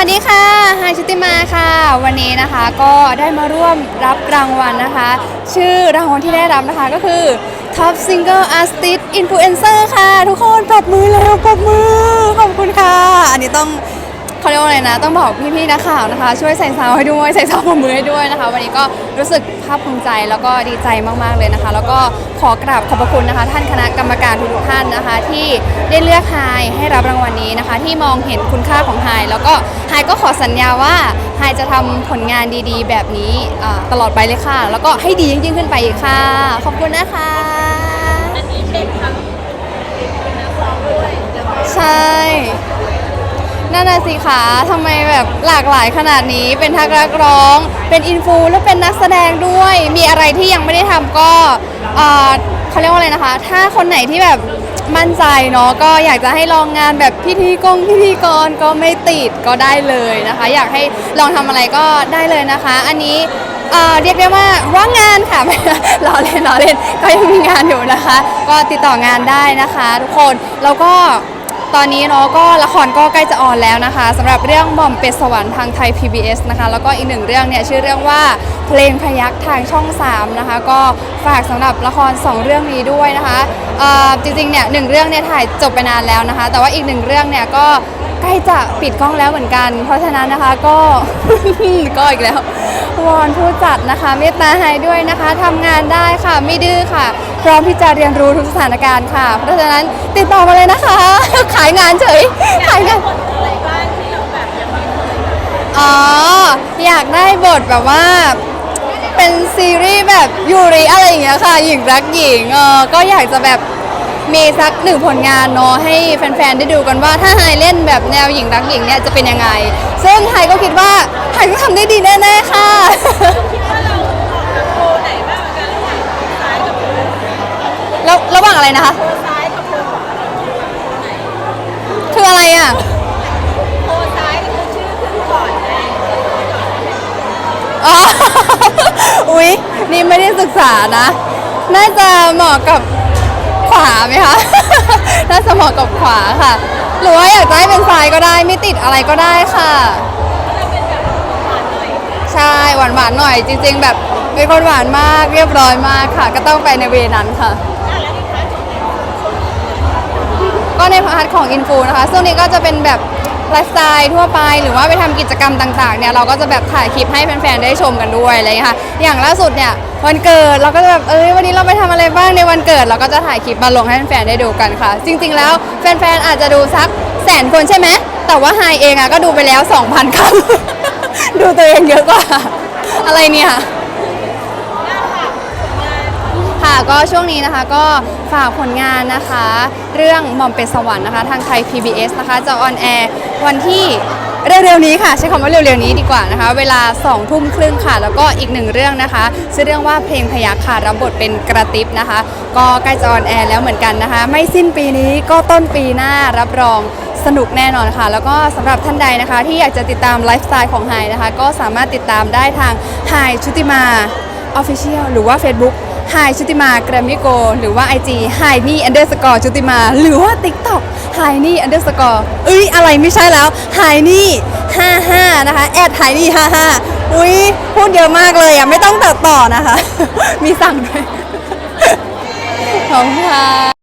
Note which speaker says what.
Speaker 1: วัสดีค่ะไฮชุติมาค่ะ วันนี้นะคะก็ได้มาร่วมรับรางวัลนะคะ ชื่อรางวัลที่ได้รับนะคะก็คือ Top Single Artist Influencer ค่ะ ทุกคนปรบมือแล้วปรบมือ ขอบคุณค่ะ อันนี้ต้อง เขาเรียกว่าอะไรนะ ต้องบอกพี่ๆนักข่าวนะคะ ช่วยใส่ซาวให้ด้วยใส่ซาวปรบมือให้ด้วยนะคะ วันนี้ก็รู้สึกภาคภูมิใจแล้วก็ดีใจมากๆเลยนะคะ แล้วก็ขอกราบขอบพระคุณนะคะ ท่านคณะกรรมการทุกๆท่านนะคะ ที่ได้เลือกไฮให้รับรางวัลนี้นะคะ ที่มองเห็นคุณค่าของไฮแล้วก็ไฮก็ขอสัญญาว่าไฮจะทำผลงานดีๆ แบบนี้อ่าตลอดไปเลยค่ะ แล้วก็ให้ดียิ่งๆขึ้นไปอีกค่ะ ขอบคุณนะคะ
Speaker 2: อันนี้เป็นทั้งนักร้องด้วยแล้วก็
Speaker 1: ใช่ นั่นน่ะสิคะทำไมแบบหลากหลายขนาดนี้ เป็นทักนักร้อง เป็นอินฟูและเป็นนักแสดงด้วย มีอะไรที่ยังไม่ได้ทำก็เอ่อเขาเรียกว่าอะไรนะคะ ถ้าคนไหนที่แบบมั่นใจเนาะ ก็อยากจะให้ลองงานแบบพิธีกงพิธีกรก็ไม่ติดก็ได้เลยนะคะ อยากให้ลองทำอะไรก็ได้เลยนะคะ อันนี้เอ่อเรียกได้ว่าว่างงานค่ะไม่ล้อเล่นล้อเล่นก็ยังมีงานอยู่นะคะ ก็ติดต่องานได้นะคะ ทุกคน แล้วก็ ตอนนี้เนาะก็ละครก็ใกล้จะออนแล้วนะคะสำหรับเรื่องหม่อมเป็ดสวรรค์ทางไทย PBS นะคะแล้วก็อีกหนึ่งเรื่องเนี่ยชื่อเรื่องว่าเพลงพยักทางช่อง 3 นะคะ ก็ฝากสำหรับละคร 2 เรื่องนี้ด้วยนะคะจริงๆเนี่ยหนึ่งเรื่องเนี่ยถ่ายจบไปนานแล้วนะคะ แต่ว่าอีกหนึ่งเรื่องเนี่ยก็ ใกล้จะปิดกล้องแล้วเหมือนกัน เพราะฉะนั้นนะคะก็ ก็อีกแล้ว วอนผู้จัดนะคะ เมตตาให้ด้วยนะคะทำงานได้ค่ะไม่ดื้อค่ะ พร้อมที่จะเรียนรู้ทุกสถานการณ์ค่ะ เพราะฉะนั้นติดต่อมาเลยนะคะ ขายงานเฉยขายงาน
Speaker 2: อะไรบ้างที่เราแบบยังไม่เคย
Speaker 1: อ๋อ อยากได้บทแบบว่า เป็นซีรีส์แบบยูริอะไรอย่างเงี้ยค่ะ หญิงรักหญิงเออก็อยากจะแบบ มีสักหนึ่งผลงานเนาะให้แฟนๆ ได้ดูกันว่าถ้าไฮเล่นแบบแนวหญิงรักหญิงเนี่ยจะเป็นยังไง ซึ่งไฮก็คิดว่าไฮก็ทำได้ดีแน่ๆ ค่ะ
Speaker 2: คิดว่าเราเหมาะกับโพลไหนมากกว่ากันระหว่างซ้ายกับโพล
Speaker 1: แล้วระหว่างอะไรนะคะ
Speaker 2: โพลซ้ายกับโพลขวาเราคิดว่าโพลไหน
Speaker 1: คืออะไรอะ
Speaker 2: โพลซ้ายก็คือชื่อขึ้นก่อนไง
Speaker 1: อ๋อ อุ๊ย นี่ไม่ได้ศึกษานะ น่าจะเหมาะกับ วาไหมคะ น่าจะเหมาะกับขวาค่ะ หรือว่าอยากจะให้เป็นซ้ายก็ได้ ไม่ติดอะไรก็ได้ค่ะ
Speaker 2: ถ้าเป็นแบบหวานหน่อย
Speaker 1: ใช่หวานหวานๆหน่อย จริง ๆ แบบเป็นคนหวานมากเรียบร้อยมากค่ะ ก็ต้องไปในเวนั้นค่ะ
Speaker 2: อะแล้วอีกครั้งของเรา
Speaker 1: ก็ในพาร์ทของอินฟูนะคะช่วงนี้ก็จะเป็นแบบ ไลฟ์สไตล์ทั่วไป หรือว่าไปทำกิจกรรมต่างๆเนี่ยเราก็จะแบบถ่ายคลิปให้แฟนๆได้ชมกันด้วยอะไรอย่างเงี้ยค่ะอย่างล่าสุดเนี่ยวันเกิดเราก็จะแบบเอ้ยวันนี้เราไปทำอะไรบ้างในวันเกิด เราก็จะถ่ายคลิปมาลงให้แฟนๆได้ดูกันค่ะ จริง ๆ แล้วแฟนๆอาจจะดูสักแสนคนใช่ไหมแต่ว่าไฮเองอะก็ดูไปแล้ว 2,000 ครั้ง ดูตัวเองเยอะกว่า อะไรเนี่ย ค่ะ ก็ช่วงนี้นะคะก็ฝากผลงานนะคะ เรื่องหม่อมเป็ดสวรรค์นะคะ ทางไทย PBS นะคะจะออนแอร์วันที่เร็วๆนี้ค่ะ ใช้คำว่าเร็วๆนี้ดีกว่านะคะ เวลา2ทุ่มครึ่งค่ะ แล้วก็อีกหนึ่งเรื่องนะคะชื่อเรื่องว่าเพลงพยักค่ะรับบทเป็นกระติบนะคะ ก็ใกล้จะออนแอร์แล้วเหมือนกันนะคะ ไม่สิ้นปีนี้ก็ต้นปีหน้ารับรองสนุกแน่นอนค่ะ แล้วก็สำหรับท่านใดนะคะ ที่อยากจะติดตามไลฟ์สไตล์ของไฮนะคะ ก็สามารถติดตามได้ทางไฮชุติมา Official หรือว่า Facebook ไฮชุติมาแกรมมิโกหรือว่า IG ไฮนี่ underscore ชุติมา หรือว่า TikTok ไฮนี่ underscore เอ้ย อะไรไม่ใช่แล้วไฮนี่ 55 นะคะแอดไฮนี่ 55 อุ้ยพูดเยอะมากเลยอะ ไม่ต้องตัดต่อนะคะ มีสั่งด้วย ขอบคุณค่ะ